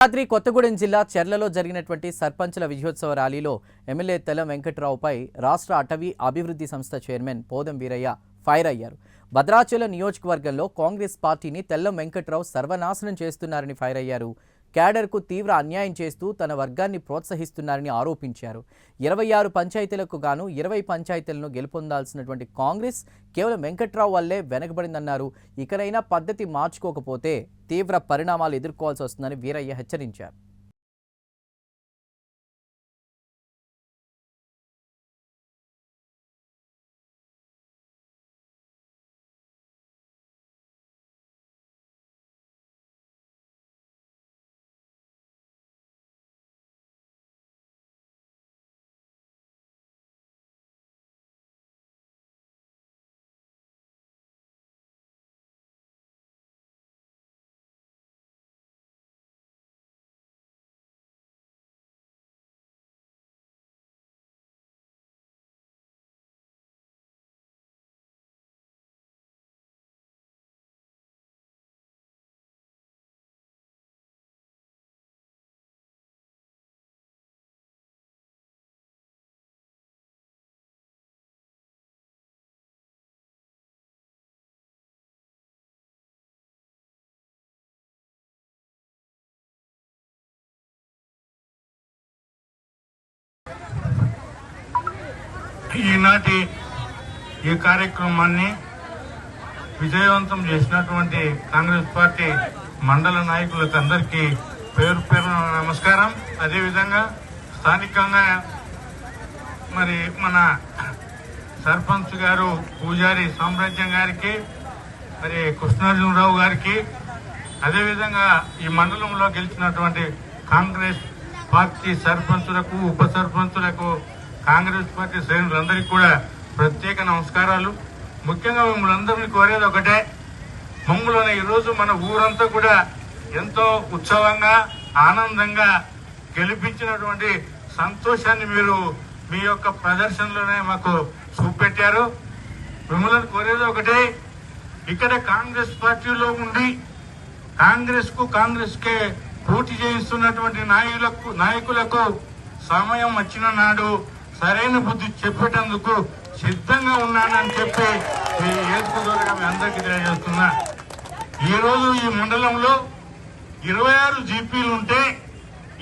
రాత్రి కొత్తగూడెం జిల్లా చెర్లలో జరిగినటువంటి సర్పంచుల విజయోత్సవ ర్యాలీలో ఎమ్మెల్యే తెల్ల వెంకట్రావుపై రాష్ట్ర అటవీ అభివృద్ధి సంస్థ చైర్మన్ పోదం వీరయ్య ఫైర్ అయ్యారు. భద్రాచల నియోజకవర్గంలో కాంగ్రెస్ పార్టీని తెల్లం వెంకట్రావు సర్వనాశనం చేస్తున్నారని ఫైర్ అయ్యారు. క్యాడర్కు తీవ్ర అన్యాయం చేస్తూ తన వర్గాన్ని ప్రోత్సహిస్తున్నారని ఆరోపించారు. ఇరవై ఆరు పంచాయతీలకు గాను ఇరవై పంచాయతీలను గెలుపొందాల్సినటువంటి కాంగ్రెస్ కేవలం వెంకట్రావు వల్లే వెనకబడిందన్నారు. ఇకనైనా పద్ధతి మార్చుకోకపోతే తీవ్ర పరిణామాలు ఎదుర్కోవాల్సి వస్తుందని వీరయ్య హెచ్చరించారు. ఈనాటి ఈ కార్యక్రమాన్ని విజయవంతం చేసినటువంటి కాంగ్రెస్ పార్టీ మండల నాయకులకు అందరికీ పేరు పేరు నమస్కారం. అదేవిధంగా స్థానికంగా మరి మన సర్పంచ్ గారు పూజారి సామ్రాజ్యం గారికి మరి కృష్ణార్జునరావు గారికి అదేవిధంగా ఈ మండలంలో గెలిచినటువంటి కాంగ్రెస్ పార్టీ సర్పంచులకు ఉప సర్పంచులకు కాంగ్రెస్ పార్టీ శ్రేణులందరికీ కూడా ప్రత్యేక నమస్కారాలు. ముఖ్యంగా మమ్మల్ని అందరినీ కోరేది ఒకటే మమ్మల్ని ఈరోజు మన ఊరంతా కూడా ఎంతో ఉత్సవంగా ఆనందంగా గెలిపించినటువంటి సంతోషాన్ని మీరు మీ యొక్క ప్రదర్శనలోనే మాకు చూపెట్టారు. మిమ్మల్ని కోరేది ఒకటే ఇక్కడ కాంగ్రెస్ పార్టీలో ఉండి కాంగ్రెస్కు కాంగ్రెస్ కే పోటీ చేయిస్తున్నటువంటి నాయకులకు నాయకులకు సమయం వచ్చిన నాడు సరైన బుద్ధి చెప్పేటందుకు సిద్ధంగా ఉన్నానని చెప్పి ఈ ఏడుపు ద్వారా మీ అందరికీ తెలియజేస్తున్నా. ఈ రోజు ఈ మండలంలో ఇరవై ఆరు జీపీలు ఉంటే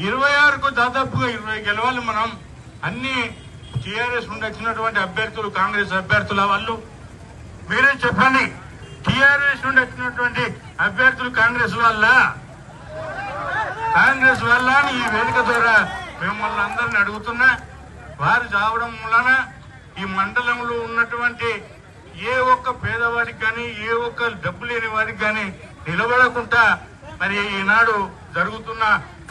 ఇరవై ఆరుకు దాదాపుగా ఇరవై గెలవాలి మనం. అన్ని టీఆర్ఎస్ నుండి వచ్చినటువంటి అభ్యర్థులు కాంగ్రెస్ అభ్యర్థుల వాళ్ళు మీరే చెప్పండి. టీఆర్ఎస్ నుండి వచ్చినటువంటి అభ్యర్థులు కాంగ్రెస్ వల్ల కాంగ్రెస్ వల్ల అని ఈ వేదిక ద్వారా మిమ్మల్ని అందరిని అడుగుతున్నా. వారు చావడం వలన ఈ మండలంలో ఉన్నటువంటి ఏ ఒక్క పేదవాడికి కానీ ఏ ఒక్క డబ్బు లేని వారికి కానీ నిలబడకుండా మరి ఈనాడు జరుగుతున్న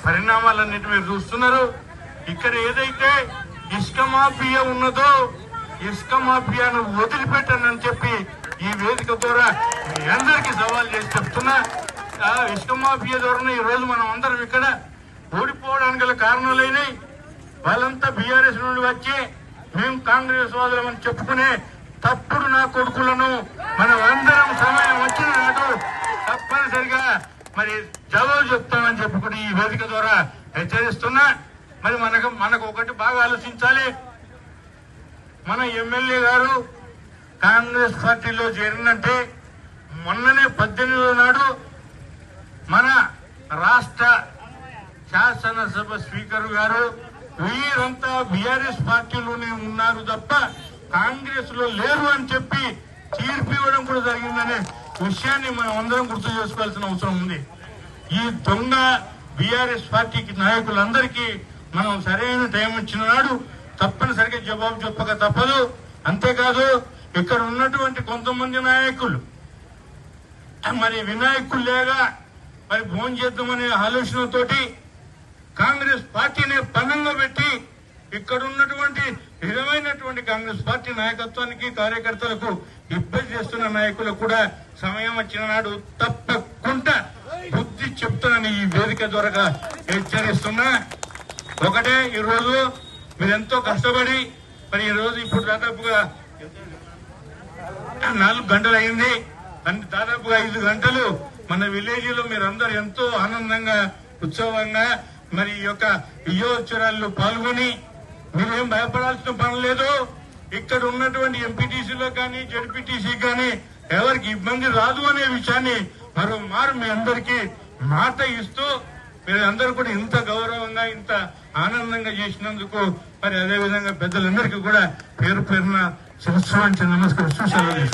పరిణామాలన్నిటి మీరు చూస్తున్నారు. ఇక్కడ ఏదైతే ఇసుక మాఫియా ఉన్నదో ఇసుక మాఫియాను వదిలిపెట్టనని చెప్పి ఈ వేదిక ద్వారా మీ అందరికీ సవాల్ చేసి చెప్తున్నా. ఇసుక మాఫియా ద్వారా ఈ రోజు మనం అందరం ఇక్కడ ఓడిపోవడానికి గల కారణాలైనవి వాళ్ళంతా బీఆర్ఎస్ నుండి వచ్చి మేము కాంగ్రెస్ వాదులమని చెప్పుకునే తప్పుడు నా కొడుకులను మనం అందరం సమయం వచ్చిన నాడు తప్పనిసరిగా మరి చదువు చెప్తామని చెప్పుకుని ఈ వేదిక ద్వారా హెచ్చరిస్తున్నా. మరి మనకు మనకు ఒకటి బాగా ఆలోచించాలి. మన ఎమ్మెల్యే గారు కాంగ్రెస్ పార్టీలో చేరినంటే మొన్ననే పద్దెనిమిదో నాడు మన రాష్ట్ర శాసనసభ స్పీకర్ గారు వీరంతా బీఆర్ఎస్ పార్టీలోనే ఉన్నారు తప్ప కాంగ్రెస్లో లేరు అని చెప్పి తీర్పు ఇవ్వడం కూడా జరిగిందనే విషయాన్ని మనం అందరం గుర్తు చేసుకోవాల్సిన అవసరం ఉంది. ఈ దొంగ బీఆర్ఎస్ పార్టీకి నాయకులందరికీ మనం సరైన టైం ఇచ్చిన నాడు తప్పనిసరిగా జవాబు చెప్పక తప్పదు. అంతేకాదు ఇక్కడ ఉన్నటువంటి కొంతమంది నాయకులు మరి వినాయకులు లేగా మరి భోజనం చేద్దామనే ఆలోచనతోటి కాంగ్రెస్ పార్టీని పనంగా పెట్టి ఇక్కడ ఉన్నటువంటి నిజమైనటువంటి కాంగ్రెస్ పార్టీ నాయకత్వానికి కార్యకర్తలకు ఇబ్బంది చేస్తున్న నాయకులకు కూడా సమయం వచ్చిన నాడు తప్పకుండా బుద్ధి చెప్తానని ఈ వేదిక ద్వారా హెచ్చరిస్తున్నా. ఒకటే ఈ రోజు మీరు ఎంతో కష్టపడి మరి ఈ రోజు ఇప్పుడు దాదాపుగా నాలుగు గంటలు అయింది అంటే దాదాపుగా ఐదు గంటలు మన విలేజ్లో మీరందరూ ఎంతో ఆనందంగా ఉత్సవంగా మరి ఈ యొక్క విజయోత్సవాల్లో పాల్గొని మీరేం భయపడాల్సిన పని లేదు. ఇక్కడ ఉన్నటువంటి ఎంపీటీసీలో కానీ జడ్పీటీసీ కానీ ఎవరికి ఇబ్బంది రాదు అనే విషయాన్ని మరో మారు మీ అందరికీ మాట ఇస్తూ మీరందరూ కూడా ఇంత గౌరవంగా ఇంత ఆనందంగా చేసినందుకు మరి అదే విధంగా పెద్దలందరికీ కూడా పేరు పేరున శిరస్సు నమస్కరిస్తూ సెలవు